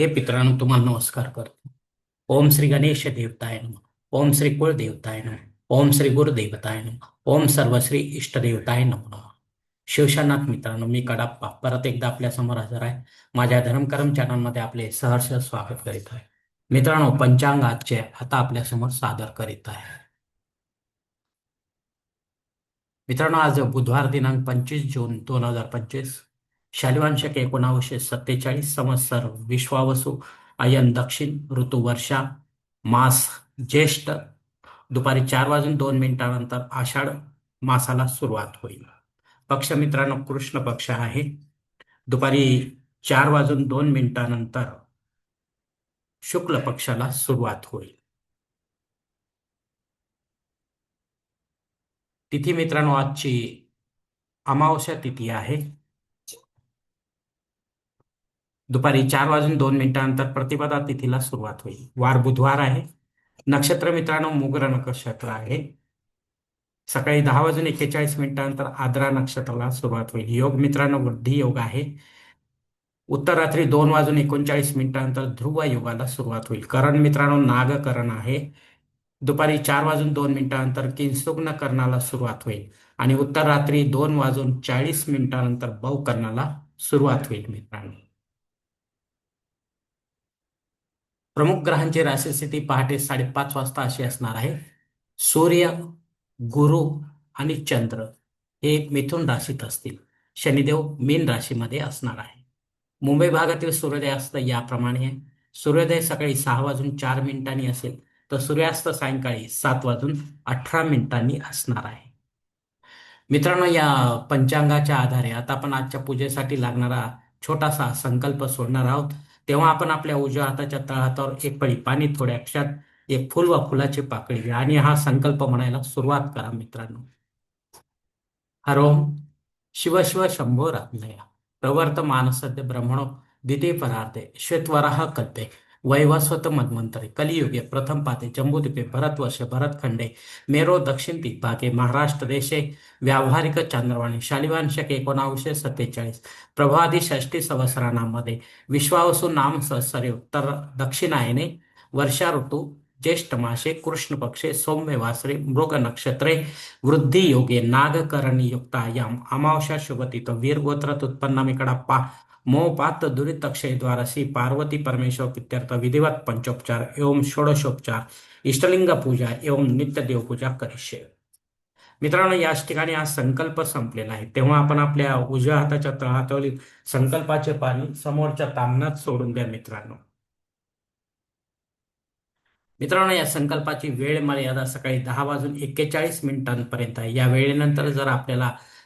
हे पितरांनो तुम्हाला नमस्कार करतो. ओम श्री गणेश देवताय नम. ओम श्री कुळदेवताय नम. ओम श्री गुरुदेवताय नम. ओम सर्वश्री इष्टदेवताय नम. नमः शिवशानाथ मित्रांनो मी कडाप्पा. परत एकदा आपल्यासमोर हजर आहे. माझ्या धर्मकर्म चॅनलमध्ये आपले सहर्ष स्वागत करीत आहे. मित्रांनो पंचांग आजचे आता आपल्यासमोर सादर करीत आहे. मित्रांनो आज बुधवार दिनांक पंचवीस जून दोन हजार पंचवीस शालिवांशक एकोणावीसशे सत्तेचाळीस संवत्सर विश्वावसू अयन दक्षिण ऋतू वर्षा मास ज्येष्ठ. दुपारी चार वाजून दोन मिनिटानंतर आषाढ मासाला सुरुवात होईल. पक्ष मित्रांनो कृष्ण पक्ष आहे. दुपारी चार वाजून दोन मिनिटानंतर शुक्ल पक्षाला सुरुवात होईल. तिथी मित्रांनो आजची अमावस्या तिथी आहे. दुपारी चार वाजून दोन मिनिटानंतर प्रतिपदा तिथीला सुरुवात होईल. वार बुधवार आहे. नक्षत्र मित्रांनो मुग्र नक्षत्र आहे. सकाळी दहा वाजून एक्केचाळीस मिनिटानंतर आद्रा नक्षत्राला सुरुवात होईल. योग मित्रांनो वृद्धी योग आहे. उत्तर रात्री दोन वाजून एकोणचाळीस मिनिटानंतर ध्रुव योगाला सुरुवात होईल. करण मित्रांनो नागकरण आहे. दुपारी चार वाजून दोन मिनिटानंतर किंसुग्न कर्णाला सुरुवात होईल. आणि उत्तर रात्री दोन वाजून चाळीस मिनिटानंतर बौ करणाला सुरुवात होईल मित्रांनो. प्रमुख ग्रहांची राशीस्थिती पहाटे साडेपाच वाजता अशी असणार आहे. सूर्य गुरु आणि चंद्र हे मिथुन राशीत असतील. शनिदेव मीन राशीमध्ये असणार आहे. मुंबई भागातील सूर्योदयास्त याप्रमाणे आहे. सूर्योदय सकाळी सहा वाजून चार मिनिटांनी असेल तर सूर्यास्त सायंकाळी सात वाजून अठरा मिनिटांनी असणार आहे. मित्रांनो या पंचांगाच्या आधारे आता आपण आजच्या पूजेसाठी लागणारा छोटासा संकल्प सोडणार आहोत. तेव्हा आपण आपल्या उजव्या हाताच्या तळहातावर एक पळी पाणी थोड्या क्षात एक फुल व फुलाची पाकळी घ्या. आणि हा संकल्प म्हणायला सुरुवात करा मित्रांनो. हरोम शिव शिव शंभो रात्नया प्रवर्त मानसद्य ब्रह्मणो दिते परार्थे श्वेतवराह कल्पे वैवस्वत मन्वंतरे कलियुगे प्रथम पाते जम्बूद्वीपे भरतवर्षे भरतखंडे मेरो दक्षिण दिग्भागे महाराष्ट्र देशे। व्यावहारिक चांद्रवाणी शालिवांशक एकोणावीसशे सत्तेचाळीस। प्रभादी षष्टी सहस्रानामध्ये विश्वावसू नाम संवत्सरे उत्तर दक्षिणायने वर्षा ऋतू ज्येष्ठ मासे कृष्ण पक्षे सौम्य वासरे मृग नक्षत्रे वृद्धी योगे नागकरणी युक्तायाम अमावस्या शुभतीत वीरगोत्रात उत्पन्नामिकडप्पा मोपात द्वारा श्री पार्वती परमेश्वर पित्यर्थ विधिवत पंचोपचार एवं षोडशोपचार इष्टलिंग पूजा एवं नित्य देवपूजा करिष्ये. मित्रांनो याच ठिकाणी आज संकल्प संपलेला आहे. तेव्हा आपण आपल्या उजव्या हाताच्या तळहातावरील संकल्पाचे पाणी समोरच्या तामनात सोडून द्या मित्रांनो. मित्रांनो या संकल्पाची वेळ मर्यादा सकाळी दहा वाजून एक्केचाळीस मिनिटांपर्यंत आहे. या वेळेनंतर जर आपल्याला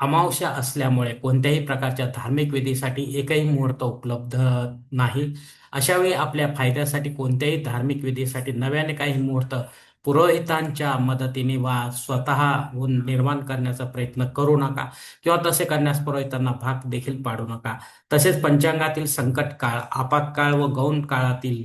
अमावस्या असल्यामुळे कोणत्याही प्रकारच्या धार्मिक विधीसाठी एकही मुहूर्त उपलब्ध नाही. अशावेळी आपल्या फायद्यासाठी कोणत्याही धार्मिक विधीसाठी नव्याने काही मुहूर्त पुरोहितांच्या मदतीने वा स्वतः निर्माण करण्याचा प्रयत्न करू नका किंवा तसे करण्यास पुरोहितांना भाग देखील पाडू नका. तसेच पंचांगातील संकट काळ आपत्काळ व गौण काळातील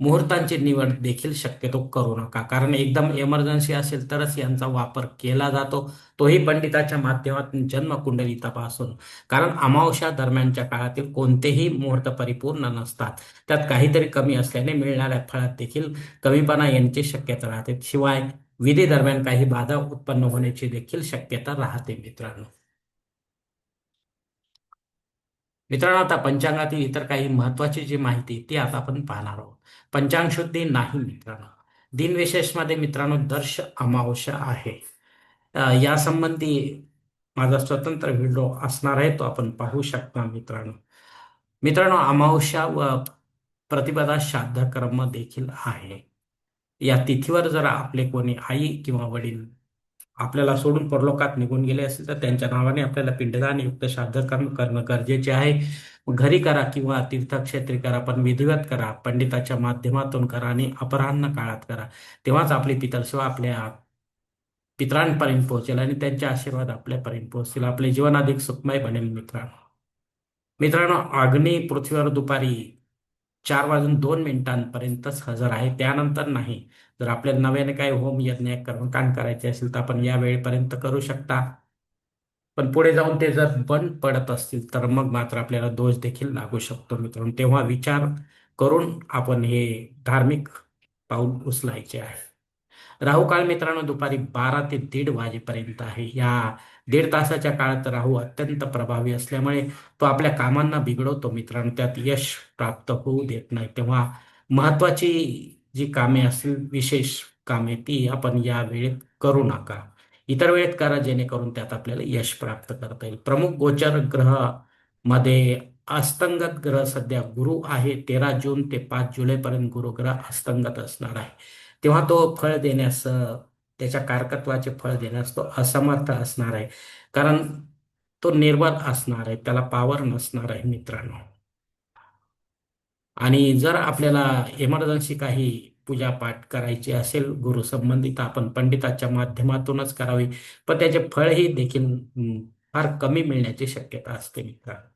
मुहूर्तांची निवड देखील शक्यतो करू नका. कारण एकदम एमर्जन्सी असेल तरच यांचा वापर केला जातो. तोही पंडिताच्या माध्यमातून जन्मकुंडली तपासून कारण अमावस्या दरम्यानच्या काळातील कोणतेही मुहूर्त परिपूर्ण नसतात. त्यात काहीतरी कमी असल्याने मिळणाऱ्या फळात देखील कमीपणा यांची शक्यता राहते. शिवाय विधी दरम्यान काही बाधा उत्पन्न होण्याची देखील शक्यता राहते मित्रांनो. मित्रांनो आता पंचांगातील इतर काही महत्वाची जी माहिती ती आता आपण पाहणार आहोत. पंचांग शुद्धी नाही मित्रांनो. दिनविशेषमध्ये मित्रांनो दर्श अमावस्या आहे. यासंबंधी माझा स्वतंत्र व्हिडिओ असणार आहे तो आपण पाहू शकता मित्रांनो. मित्रांनो अमावस्या व प्रतिपदा श्राद्ध कर्म देखील आहे. या तिथीवर जर आपले कोणी आई किंवा वडील आपल्याला सोडून परलोकात निघून गेले असेल तर त्यांच्या नावाने आपल्याला पिंडदान युक्त श्राद्ध करणं गरजेचे आहे. घरी करा किंवा तीर्थक्षेत्री करा पण विधिवत करा पंडिताच्या माध्यमातून करा आणि अपराह्न काळात करा. तेव्हाच आपली पितरसेवा आपल्या पितरांपर्यंत पोहोचेल आणि त्यांचे आशीर्वाद आपल्यापर्यंत पोहोचतील. आपले जीवन अधिक सुखमय बनेल मित्रांनो. मित्रांनो अग्नी पृथ्वीवर दुपारी चार वाजून दोन मिनिटांपर्यंतच हजर आहे. त्यानंतर नाही. जर आपल्याला नव्याने काही होम यज्ञ कर्मकांड करायचे असेल तर आपण या वेळेपर्यंत करू शकता. पण पुढे जाऊन ते जर बंद पडत असतील तर मग मात्र आपल्याला दोष देखील लागू शकतो मित्रांनो. तेव्हा विचार करून आपण हे धार्मिक पाऊल उचलायचे आहे. राहू काळ मित्रांनो दुपारी बारा ते दीड वाजेपर्यंत आहे. या दीड तासाच्या काळात राहू अत्यंत प्रभावी असल्यामुळे तो आपल्या कामांना बिघडवतो मित्रांनो. त्यात यश प्राप्त होऊ देत नाही तेव्हा महत्वाची जी कामे असतील विशेष कामे ती आपण या वेळेत करू नका. इतर वेळेत करा जेणेकरून त्यात आपल्याला यश प्राप्त करता येईल. प्रमुख गोचर ग्रहमध्ये अस्तंगत ग्रह सध्या गुरु आहे. तेरा जून ते पाच जुलैपर्यंत गुरुग्रह अस्तंगत असणार आहे. तेव्हा तो फळ देण्यास त्याच्या कारकत्वाचे फळ देण्यास तो असमर्थ असणार आहे. कारण तो निर्बल असणार आहे. त्याला पावर नसणार आहे मित्रांनो. आणि जर आपल्याला इमर्जन्सी काही पूजापाठ करायची असेल गुरु संबंधित आपण पंडिताच्या माध्यमातूनच करावी पण त्याचे फळही देखील फार कमी मिळण्याची शक्यता असते मित्रांनो.